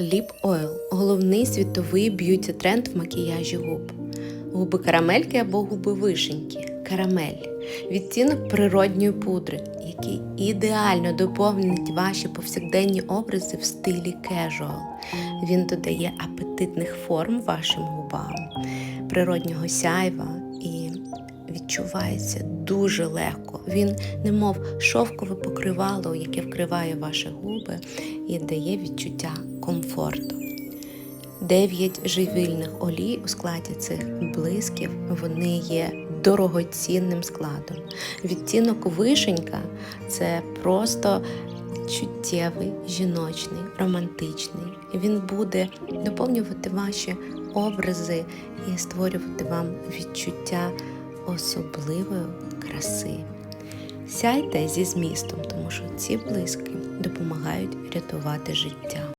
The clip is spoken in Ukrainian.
Lip Oil – головний світовий б'юті тренд в макіяжі губ. Губи карамельки або губи вишеньки. Карамель відтінок природньої пудри, який ідеально доповнить ваші повсякденні образи в стилі casual. Він додає апетитних форм вашим губам, природнього сяйва і відчувається дуже легко. Він, немов шовкове покривало, яке вкриває ваші губи і дає відчуття комфорту. Дев'ять живильних олій у складі цих блисків вони є дорогоцінним складом. Відтінок вишенька це просто чуттєвий, жіночний, романтичний. Він буде доповнювати ваші образи і створювати вам відчуття особливої краси. Сяйте зі змістом, тому що ці блиски допомагають рятувати життя.